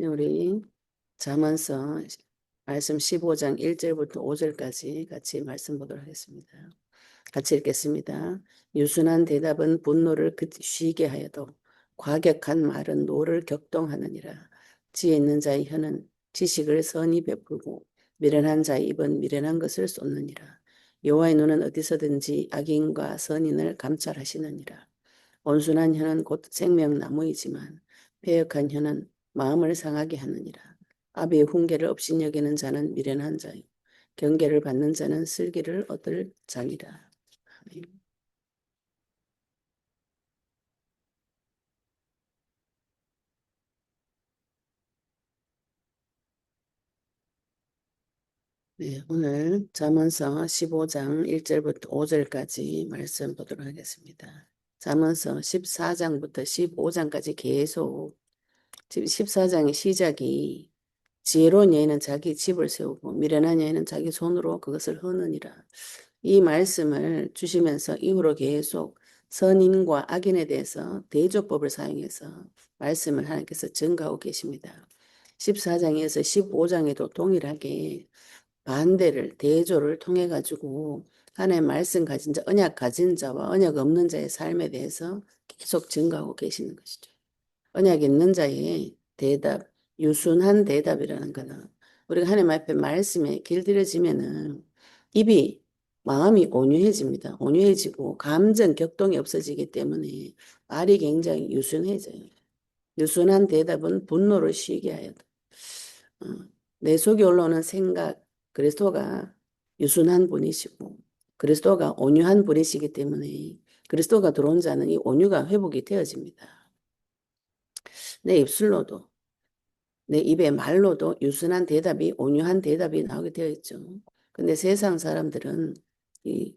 네, 우리 잠언서 말씀 15장 1절부터 5절까지 같이 말씀 보도록 하겠습니다. 같이 읽겠습니다. 유순한 대답은 분노를 쉬게 하여도 과격한 말은 노를 격동하느니라. 지혜 있는 자의 혀는 지식을 선히 베풀고 미련한 자의 입은 미련한 것을 쏟느니라. 여호와의 눈은 어디서든지 악인과 선인을 감찰하시느니라. 온순한 혀는 곧 생명나무이지만 패역한 혀는 마음을 상하게 하느니라. 아비의 훈계를 없인 여기는 자는 미련한 자요. 경계를 받는 자는 슬기를 얻을 자니라. 네, 오늘 잠언서 15장 1절부터 5절까지 말씀 보도록 하겠습니다. 잠언서 14장부터 15장까지 계속 14장의 시작이 지혜로운 여인은 자기 집을 세우고 미련한 여인은 자기 손으로 그것을 허느니라. 이 말씀을 주시면서 이후로 계속 선인과 악인에 대해서 대조법을 사용해서 말씀을 하나님께서 증가하고 계십니다. 14장에서 15장에도 동일하게 반대를 대조를 통해 가지고 하나님의 말씀 가진 자, 언약 가진 자와 언약 없는 자의 삶에 대해서 계속 증가하고 계시는 것이죠. 언약 있는 자의 대답, 유순한 대답이라는 거는 우리가 하나님 앞에 말씀에 길들여지면은 입이 마음이 온유해집니다. 온유해지고 감정 격동이 없어지기 때문에 말이 굉장히 유순해져요. 유순한 대답은 분노를 쉬게 하여도 어, 내 속에 올라오는 생각, 그리스도가 유순한 분이시고 그리스도가 온유한 분이시기 때문에 그리스도가 들어온 자는 이 온유가 회복이 되어집니다. 내 입술로도 내 입의 말로도 유순한 대답이 온유한 대답이 나오게 되어 있죠. 근데 세상 사람들은 이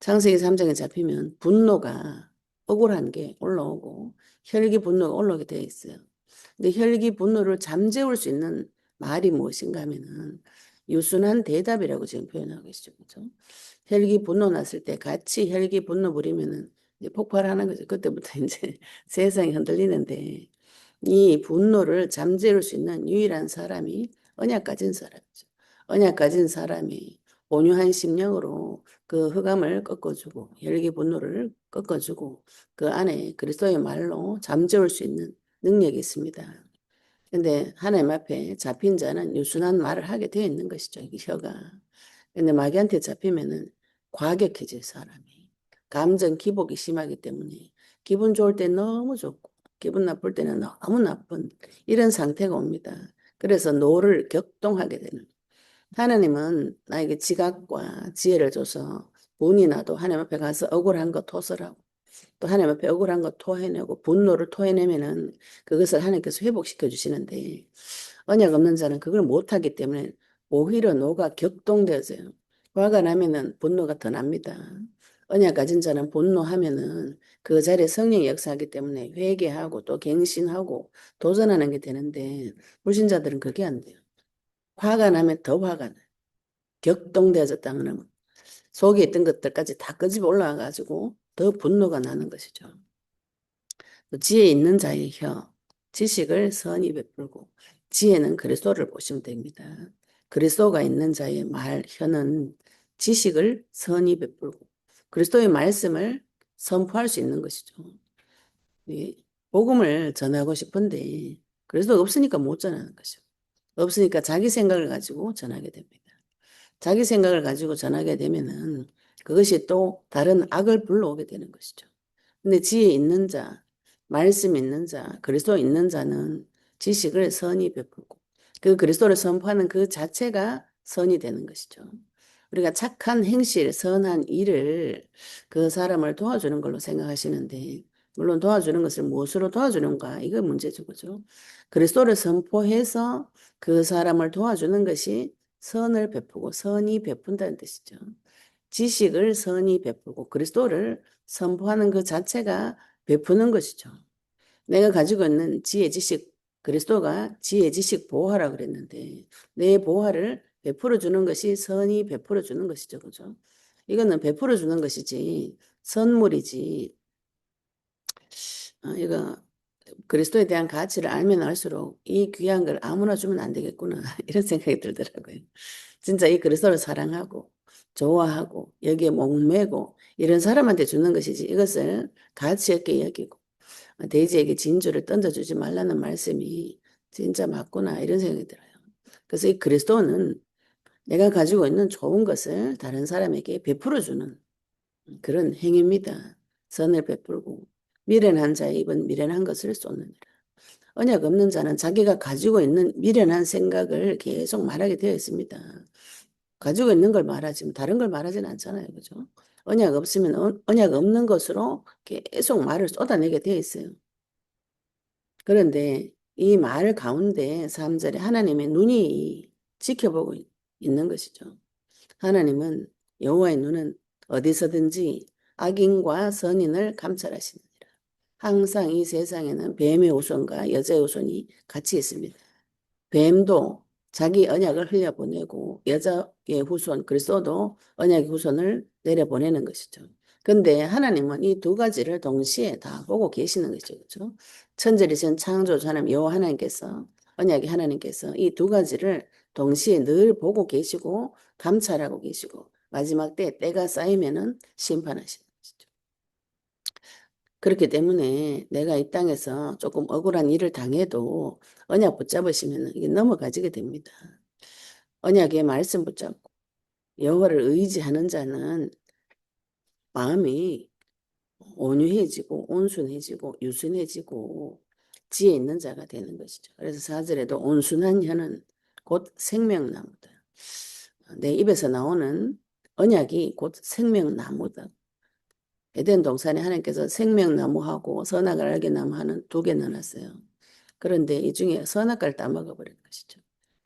창세기 3장에 잡히면 분노가 억울한 게 올라오고 혈기 분노가 올라오게 되어 있어요. 근데 혈기 분노를 잠재울 수 있는 말이 무엇인가 하면은 유순한 대답이라고 지금 표현하고 계시죠. 그죠? 혈기 분노 났을 때 같이 혈기 분노 부리면은 이제 폭발하는 거죠. 그때부터 이제 세상이 흔들리는데 이 분노를 잠재울 수 있는 유일한 사람이 언약 가진 사람이죠. 언약 가진 사람이 온유한 심령으로 그 흑암을 꺾어주고 혈기 분노를 꺾어주고 그 안에 그리스도의 말로 잠재울 수 있는 능력이 있습니다. 근데 하나님 앞에 잡힌 자는 유순한 말을 하게 되어 있는 것이죠. 이 혀가. 근데 마귀한테 잡히면은 과격해질 사람이. 감정 기복이 심하기 때문에 기분 좋을 때 너무 좋고 기분 나쁠 때는 너무 나쁜 이런 상태가 옵니다. 그래서 노를 격동하게 되는. 하나님은 나에게 지각과 지혜를 줘서 분이 나도 하나님 앞에 가서 억울한 거 토설하고 또 하나님 앞에 억울한 거 토해내고 분노를 토해내면은 그것을 하나님께서 회복시켜 주시는데 언약 없는 자는 그걸 못하기 때문에 오히려 노가 격동되어져요. 화가 나면은 분노가 더 납니다. 언약 가진 자는 분노하면은 그 자리에 성령이 역사하기 때문에 회개하고 또 갱신하고 도전하는 게 되는데 불신자들은 그게 안 돼요. 화가 나면 더 화가 나요. 격동되어졌다 그러면 속에 있던 것들까지 다 끄집어 올라와가지고 더 분노가 나는 것이죠. 지혜 있는 자의 혀, 지식을 선히 베풀고 지혜는 그리스도를 보시면 됩니다. 그리스도가 있는 자의 말, 혀는 지식을 선히 베풀고 그리스도의 말씀을 선포할 수 있는 것이죠. 복음을 전하고 싶은데 그리스도가 없으니까 못 전하는 것이죠. 없으니까 자기 생각을 가지고 전하게 됩니다. 자기 생각을 가지고 전하게 되면은 그것이 또 다른 악을 불러오게 되는 것이죠. 근데 지혜 있는 자, 말씀 있는 자, 그리스도 있는 자는 지식을 선히 베풀고 그 그리스도를 선포하는 그 자체가 선이 되는 것이죠. 우리가 착한 행실, 선한 일을 그 사람을 도와주는 걸로 생각하시는데 물론 도와주는 것을 무엇으로 도와주는가 이거 문제죠. 그죠? 그리스도를 선포해서 그 사람을 도와주는 것이 선을 베푸고 선이 베푼다는 뜻이죠. 지식을 선이 베풀고 그리스도를 선포하는 그 자체가 베푸는 것이죠. 내가 가지고 있는 지혜 지식 그리스도가 지혜 지식 보화라 그랬는데 내 보화를 베풀어 주는 것이 선이 베풀어 주는 것이죠. 그죠? 이거는 베풀어 주는 것이지 선물이지. 어, 이거 그리스도에 대한 가치를 알면 알수록 이 귀한 걸 아무나 주면 안 되겠구나 이런 생각이 들더라고요. 진짜 이 그리스도를 사랑하고 좋아하고 여기에 목매고 이런 사람한테 주는 것이지 이것을 가치 없게 여기고 돼지에게 진주를 던져주지 말라는 말씀이 진짜 맞구나 이런 생각이 들어요. 그래서 이 그리스도는 내가 가지고 있는 좋은 것을 다른 사람에게 베풀어 주는 그런 행위입니다. 선을 베풀고 미련한 자의 입은 미련한 것을 쏟느니라. 언약 없는 자는 자기가 가지고 있는 미련한 생각을 계속 말하게 되어 있습니다. 가지고 있는 걸 말하지만 다른 걸 말하지는 않잖아요. 그죠? 언약 없으면 어, 언약 없는 것으로 계속 말을 쏟아내게 되어 있어요. 그런데 이 말 가운데 3절에 하나님의 눈이 지켜보고 있는 것이죠. 하나님은 여호와의 눈은 어디서든지 악인과 선인을 감찰하시느니라. 항상 이 세상에는 뱀의 후손과 여자의 후손이 같이 있습니다. 뱀도 자기 언약을 흘려보내고 여자의 후손 그리스도도 언약의 후손을 내려보내는 것이죠. 근데 하나님은 이 두 가지를 동시에 다 보고 계시는 거죠. 그렇죠? 천지리신 창조주 하나님 여호와 하나님께서 언약의 하나님께서 이 두 가지를 동시에 늘 보고 계시고 감찰하고 계시고 마지막 때 때가 쌓이면은 심판하시는 것이죠. 그렇기 때문에 내가 이 땅에서 조금 억울한 일을 당해도 언약 붙잡으시면 이게 넘어가지게 됩니다. 언약의 말씀 붙잡고 여호와를 의지하는 자는 마음이 온유해지고 온순해지고 유순해지고 지혜 있는 자가 되는 것이죠. 그래서 사절에도 온순한 혀는 곧 생명나무다. 내 입에서 나오는 언약이 곧 생명나무다. 에덴 동산에 하나님께서 생명나무하고 선악을 알게 나무 하는 두 개 넣어놨어요. 그런데 이 중에 선악과를 따먹어 버린 것이죠.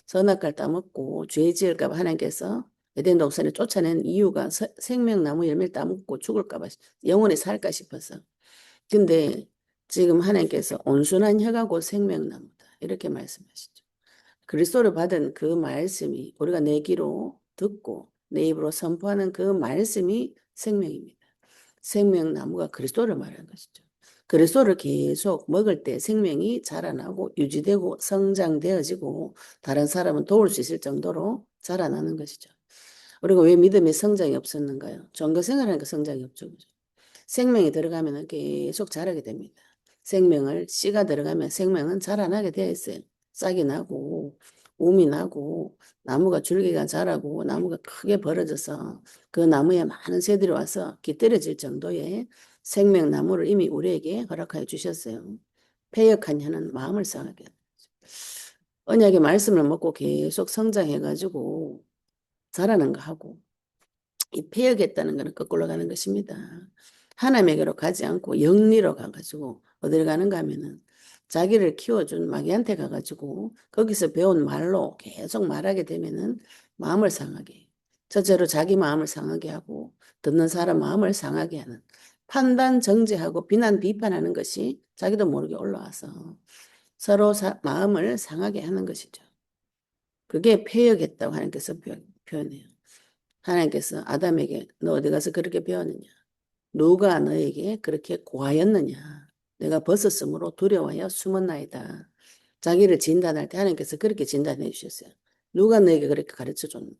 선악과를 따먹고 죄 지을까 봐 하나님께서 에덴 동산에 쫓아낸 이유가 서, 생명나무 열매를 따먹고 죽을까 봐 영원히 살까 싶어서. 근데 지금 하나님께서 온순한 혀가 곧 생명나무다. 이렇게 말씀하시죠. 그리스도를 받은 그 말씀이 우리가 내 귀로 듣고 내 입으로 선포하는 그 말씀이 생명입니다. 생명나무가 그리스도를 말하는 것이죠. 그리스도를 계속 먹을 때 생명이 자라나고 유지되고 성장되어지고 다른 사람은 도울 수 있을 정도로 자라나는 것이죠. 우리가 왜 믿음의 성장이 없었는가요? 종교 생활하니까 성장이 없죠. 그죠? 생명이 들어가면 계속 자라게 됩니다. 생명을 씨가 들어가면 생명은 자라나게 되어 있어요. 싹이 나고 움이 나고 나무가 줄기가 자라고 나무가 크게 벌어져서 그 나무에 많은 새들이 와서 깃들여질 정도의 생명나무를 이미 우리에게 허락하여 주셨어요. 폐역한 혀는 마음을 상하게 언약의 말씀을 먹고 계속 성장해가지고 자라는 거 하고 이 폐역했다는 것은 거꾸로 가는 것입니다. 하나님에게로 가지 않고 영리로 가가지고 어디를 가는가 하면은 자기를 키워준 마귀한테 가가지고 거기서 배운 말로 계속 말하게 되면은 마음을 상하게. 첫째로 자기 마음을 상하게 하고 듣는 사람 마음을 상하게 하는 판단 정죄하고 비난 비판하는 것이 자기도 모르게 올라와서 서로 사, 마음을 상하게 하는 것이죠. 그게 폐역했다고 하나님께서 표현해요. 하나님께서 아담에게 너 어디 가서 그렇게 배웠느냐? 누가 너에게 그렇게 고하였느냐? 내가 벗었으므로 두려워하여 숨었나이다. 자기를 진단할 때 하나님께서 그렇게 진단해 주셨어요. 누가 너에게 그렇게 가르쳐 줬느냐?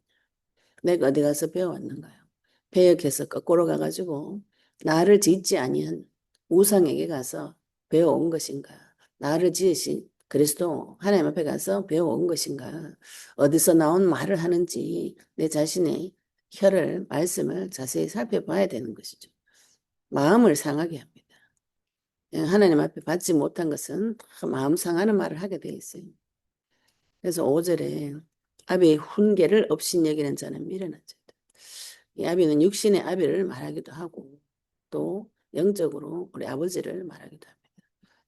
내가 어디 가서 배워왔는가요? 배역해서 거꾸로 가가지고 나를 짓지 아니한 우상에게 가서 배워온 것인가? 나를 지으신 그리스도 하나님 앞에 가서 배워온 것인가? 어디서 나온 말을 하는지 내 자신의 혀를 말씀을 자세히 살펴봐야 되는 것이죠. 마음을 상하게 합니다. 예, 하나님 앞에 받지 못한 것은 마음 상하는 말을 하게 되어 있어요. 그래서 5절에 아비의 훈계를 없인 여기는 자는 자다. 이 아비는 육신의 아비를 말하기도 하고 또 영적으로 우리 아버지를 말하기도 합니다.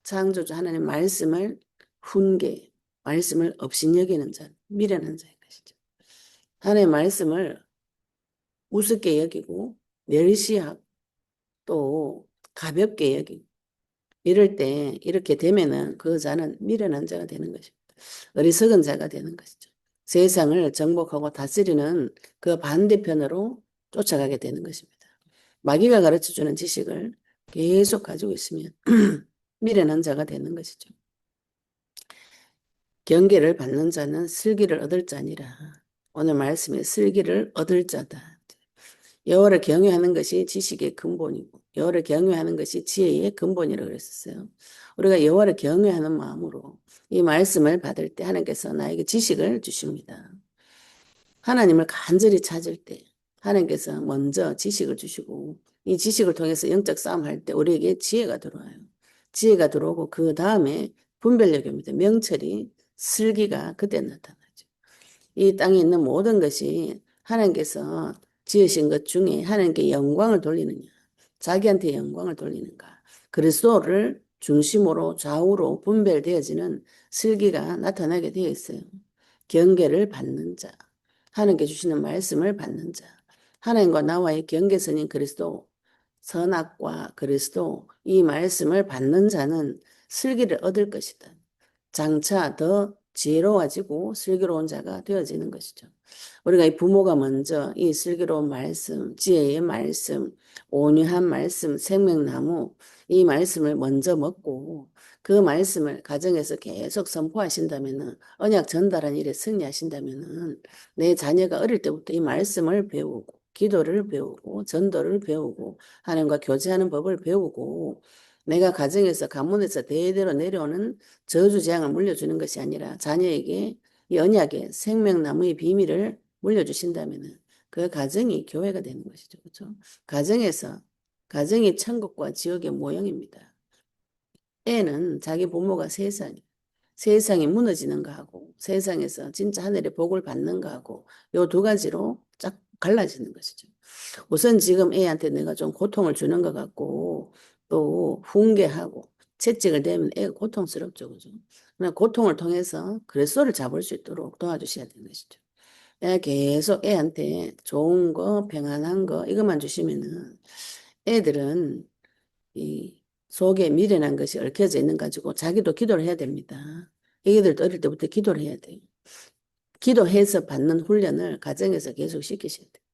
창조주 하나님 말씀을 훈계, 말씀을 없인 여기는 자, 미련한 자인 것이죠. 하나님의 말씀을 우습게 여기고 멸시하고 또 가볍게 여기고 이럴 때 이렇게 되면은 그 자는 미련한 자가 되는 것입니다. 어리석은 자가 되는 것이죠. 세상을 정복하고 다스리는 그 반대편으로 쫓아가게 되는 것입니다. 마귀가 가르쳐 주는 지식을 계속 가지고 있으면 미련한 자가 되는 것이죠. 경계를 받는 자는 슬기를 얻을 자니라. 오늘 말씀에 슬기를 얻을 자다. 여호와를 경외하는 것이 지식의 근본이고 여호와를 경외하는 것이 지혜의 근본이라고 그랬었어요. 우리가 여호와를 경외하는 마음으로 이 말씀을 받을 때 하나님께서 나에게 지식을 주십니다. 하나님을 간절히 찾을 때 하나님께서 먼저 지식을 주시고 이 지식을 통해서 영적 싸움할 때 우리에게 지혜가 들어와요. 지혜가 들어오고 그 다음에 분별력이 옵니다. 명철이 슬기가 그때 나타나죠. 이 땅에 있는 모든 것이 하나님께서 지으신 것 중에 하나님께 영광을 돌리느냐, 자기한테 영광을 돌리는가, 그리스도를 중심으로 좌우로 분별되어지는 슬기가 나타나게 되어 있어요. 경계를 받는 자, 하나님께 주시는 말씀을 받는 자, 하나님과 나와의 경계선인 그리스도, 선악과 그리스도, 이 말씀을 받는 자는 슬기를 얻을 것이다. 장차 더 지혜로워지고 슬기로운 자가 되어지는 것이죠. 우리가 이 부모가 먼저 이 슬기로운 말씀, 지혜의 말씀, 온유한 말씀, 생명나무 이 말씀을 먼저 먹고 그 말씀을 가정에서 계속 선포하신다면은 언약 전달한 일에 승리하신다면은 내 자녀가 어릴 때부터 이 말씀을 배우고 기도를 배우고 전도를 배우고 하나님과 교제하는 법을 배우고 내가 가정에서 가문에서 대대로 내려오는 저주 재앙을 물려주는 것이 아니라 자녀에게 이 언약의 생명나무의 비밀을 물려주신다면 그 가정이 교회가 되는 것이죠. 그렇죠? 가정에서 가정이 천국과 지옥의 모형입니다. 애는 자기 부모가 세상이 세상이 무너지는 거하고 세상에서 진짜 하늘의 복을 받는 거하고 요 두 가지로 쫙 갈라지는 것이죠. 우선 지금 애한테 내가 좀 고통을 주는 것 같고 또 훈계하고 채찍을 대면 애가 고통스럽죠. 그죠? 고통을 통해서 그리스도를 잡을 수 있도록 도와주셔야 되는 것이죠. 애 계속 애한테 좋은 거, 평안한 거 이것만 주시면은 애들은 이 속에 미련한 것이 얽혀져 있는 가지고 자기도 기도를 해야 됩니다. 애기들도 어릴 때부터 기도를 해야 돼요. 기도해서 받는 훈련을 가정에서 계속 시키셔야 돼요.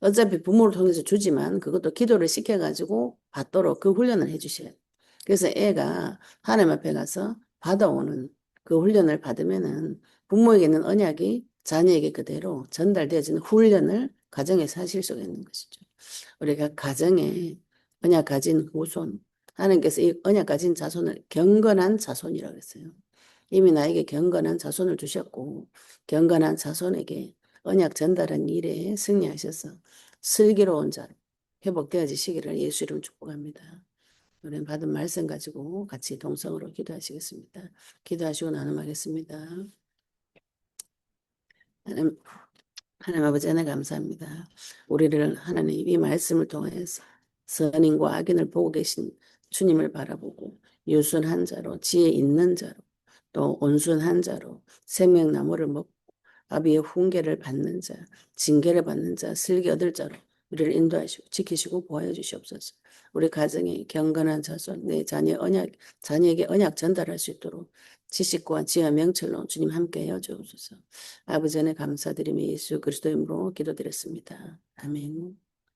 어차피 부모를 통해서 주지만 그것도 기도를 시켜가지고 받도록 그 훈련을 해주셔야 돼요. 그래서 애가 하나님 앞에 가서 받아오는 그 훈련을 받으면은 부모에게 있는 언약이 자녀에게 그대로 전달되어지는 훈련을 가정에서 하실 수가 있는 것이죠. 우리가 가정에 언약 가진 후손, 하나님께서 이 언약 가진 자손을 경건한 자손이라고 했어요. 이미 나에게 경건한 자손을 주셨고 경건한 자손에게 언약 전달한 일에 승리하셔서 슬기로운 자로 회복되어지시기를 예수 이름 축복합니다. 우리는 받은 말씀 가지고 같이 동성으로 기도하시겠습니다. 기도하시고 나눔하겠습니다. 하나님, 하나님 아버지 하나 감사합니다. 우리를 하나님 이 말씀을 통해서 선인과 악인을 보고 계신 주님을 바라보고 유순한 자로 지혜 있는 자로 또 온순한 자로 생명나무를 먹고 아비의 훈계를 받는 자, 징계를 받는 자, 슬기 얻을 자로 우리를 인도하시고 지키시고 보호해 주시옵소서. 우리 가정에 경건한 자손, 내 자녀 언약, 자녀에게 언약 전달할 수 있도록 지식과 지혜와 명철로 주님 함께 해 주옵소서. 아버지 안에 감사드리며 예수 그리스도 이름으로 기도드렸습니다. 아멘.